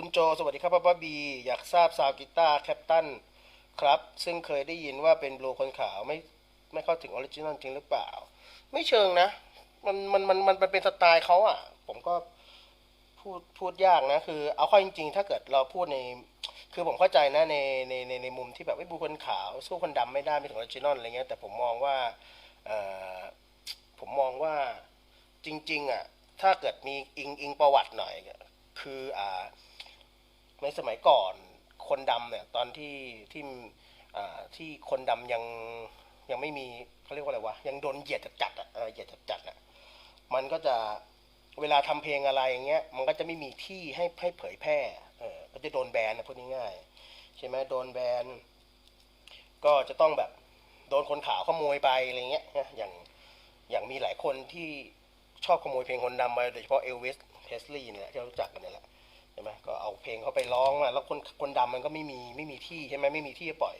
คุณโจสวัสดีครับป้าป้าบี อยากทราบซาวกีตาร์แคปตันครับ ซึ่งเคยได้ยินว่าเป็นบลูคนขาวไม่ไม่เข้าถึงออริจินอลจริงหรือเปล่า ไม่เชิงนะ มันมันมันมันเป็นสไตล์เขาอะ ผมก็พูดพูดยากนะ คือเอาเข้าจริง ๆ ถ้าเกิดเราพูดใน คือผมเข้าใจนะในในในในมุมที่แบบไอ้บลูคนขาว สู้คนดำไม่ได้ไม่ถึงออริจินอลอะไรเงี้ยแต่ผมมองว่าเอ่อผมมองว่าจริง ๆอะถ้าเกิดมีอิงอิงประวัติหน่อย คืออ่า ในสมัยก่อนคนดำเนี่ยตอนที่ที่ที่คนดำยังยังไม่มีเขาเรียกว่าอะไรวะยังโดนเหยียดจัดๆอะเหยียดจัดอะมันก็จะเวลาทำเพลงอะไรอย่างเงี้ยมันก็จะไม่มีที่ให้ให้เผยแพร่เออก็จะโดนแบนนะพูดง่ายๆใช่ไหมโดนแบนก็จะต้องแบบโดนคนขาวขโมยไปอะไรเงี้ยอย่างอย่างมีหลายคนที่ชอบขโมยเพลงคนดำมาโดยเฉพาะเอลวิสเพสลีย์เนี่ยที่เรารู้จักกันเนี่ยแหละ ช่ไหมก็เอาเพลงเขาไปร้องมาแล้วคนคนดำมันก็ไม่มีไม่มีที่ใช่ไหมไม่มีที่จะปล่อย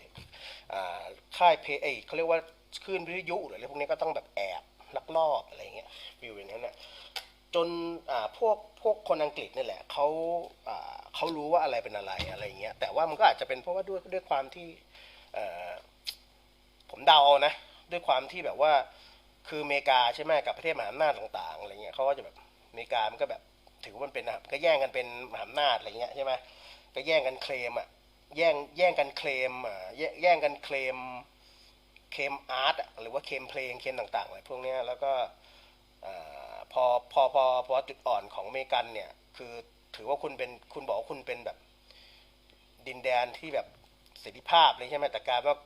อ่าค่ายเพลงเขาเรียกว่าคลื่นวิทยุหรืออะไรพวกนี้ก็ต้องแบบแอบลักลอบอะไรเงี้ยฟิวอย่างนั้นน่ะจนอ่าพวกพวกคนอังกฤษนี่แหละเขาอ่าเขารู้ว่าอะไรเป็นอะไรอะไรเงี้ยแต่ว่ามันก็อาจจะเป็นเพราะว่าด้วยด้วยความที่เอ่อผมเดาเอานะด้วยความที่แบบว่าคืออเมริกาใช่ไหมกับประเทศมหาอำนาจต่างๆอะไรเงี้ยเขาก็จะแบบอเมริกามันก็แบบ ถือว่ามันเป็นนะครับก็แย่งกันเป็นมหาอำนาจอะไรเงี้ยใช่ไหมก็แย่งกันเคลมอะแย่งแย่งกันเคลมอะแย่งกันเคลมเคลมอาร์ตหรือว่าเคลมเพลงเคลมต่างๆอะไรพวกเนี้ยแล้วก็พอพอพอพอจุดอ่อนของอเมริกันเนี่ย คือถือว่าคุณเป็นคุณบอกว่าคุณเป็นแบบดินแดนที่แบบเสรีภาพเลยใช่ไหมแต่การว่า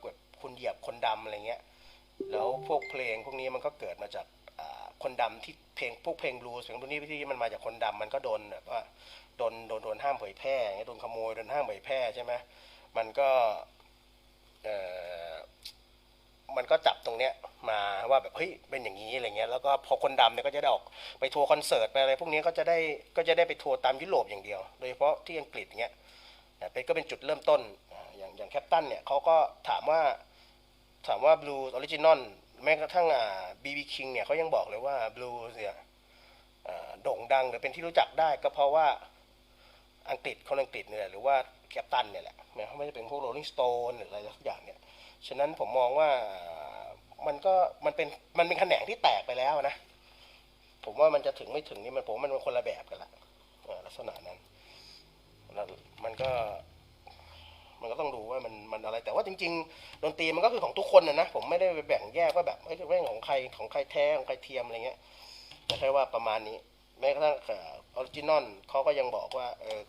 คุณเหยียบคนดำอะไรเงี้ยแล้วพวกเพลงพวกนี้มันก็เกิดมาจาก คนดำที่เพลงพวกเพลงบลูส์เพลงพวกนี้ที่มันมาจากคนดำมันก็โดนแบบว่าโดนโดนโดนห้ามเผยแพร่โดนขโมยโดนห้ามเผยแพร่ใช่ไหมมันก็เออมันก็จับตรงเนี้ยมาว่าแบบเฮ้ยเป็นอย่างนี้อะไรเงี้ยแล้วก็พอคนดำเนี่ยก็จะได้ออกไปทัวร์คอนเสิร์ตไปอะไรพวกนี้ก็จะได้ก็จะได้ไปทัวร์ตามยุโรปอย่างเดียว โดยเฉพาะที่อังกฤษเงี้ยเป็นก็เป็นจุดเริ่มต้นอย่างอย่างแคปตันเนี่ยเขาก็ถามว่าถามว่าบลูออริจินอล แม้กระทั่งอ่าบีบีคิงเนี่ยเขายังบอกเลยว่าบลูเนี่ยโด่งดังหรือเป็นที่รู้จักได้ก็เพราะว่าอังกฤษคนอังกฤษเนี่ยหรือว่าแคปตันเนี่ยแหละไม่ไม่จะเป็นพวกโรลลิงสโตนหรืออะไรสักอย่างเนี่ยฉะนั้นผมมองว่ามันก็มันเป็นมันเป็นแขนงที่แตกไปแล้วนะ ผมว่ามันจะถึงไม่ถึงนี่มันผมมันเป็นคนละแบบกันละลักษณะนั้นมันก็ มันก็ต้องดูว่ามันมันอะไรแต่ว่าจริง ๆ ดนตรีมันก็คือของทุกคนนะนะผมไม่ได้ไปแบ่งแยกว่าแบบเอ้ยเรื่องของใครของใครแท้ของใครเทียมอะไรเงี้ยแต่แค่ว่าประมาณนี้แม้กระทั่งออริจินอลเขาก็ยังบอกว่าเออ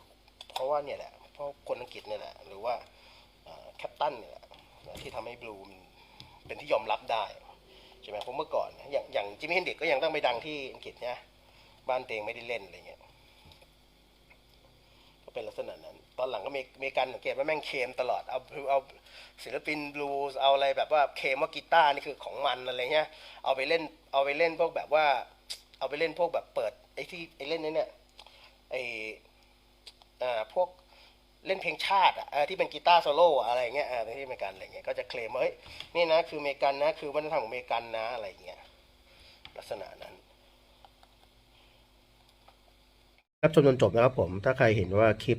เพราะว่าเนี่ยแหละเพราะคนอังกฤษเนี่ยแหละหรือว่าแคปตันเนี่ยแหละที่ทำให้บลูมเป็นที่ยอมรับได้ใช่ไหมเพราะเมื่อก่อนอย่างอย่างจิมมี่เฮนเด็กก็ยังต้องไปดังที่อังกฤษเนี่ยบ้านเตงไม่ได้เล่นอะไรเงี้ย ก็เป็นลักษณะนั้น ต อนหลังก็มีมีการสังเกตว่าแม่งเคลมตลอด เอาเอาศิลปินบลูส์เอาอะไรแบบว่าเคลมว่ากีตาร์นี่คือของมันอะไรเงี้ย เอาไปเล่นเอาไปเล่นพวกแบบว่า เอาไปเล่นพวกแบบเปิดไอ้ที่ไอ้เล่นนี่เนี่ยไอ้อ่าพวกเล่นเพลงชาติอะที่เป็นกีตาร์โซโล่อะไรเงี้ยอ่าที่อเมริกันอะไรเงี้ยก็จะเคลมว่าเฮ้ยนี่นะคืออเมริกันนะคือวัฒนธรรมของอเมริกันนะอะไรเงี้ยลักษณะนั้นครับชมจนจบนะครับผมถ้าใครเห็นว่าคลิป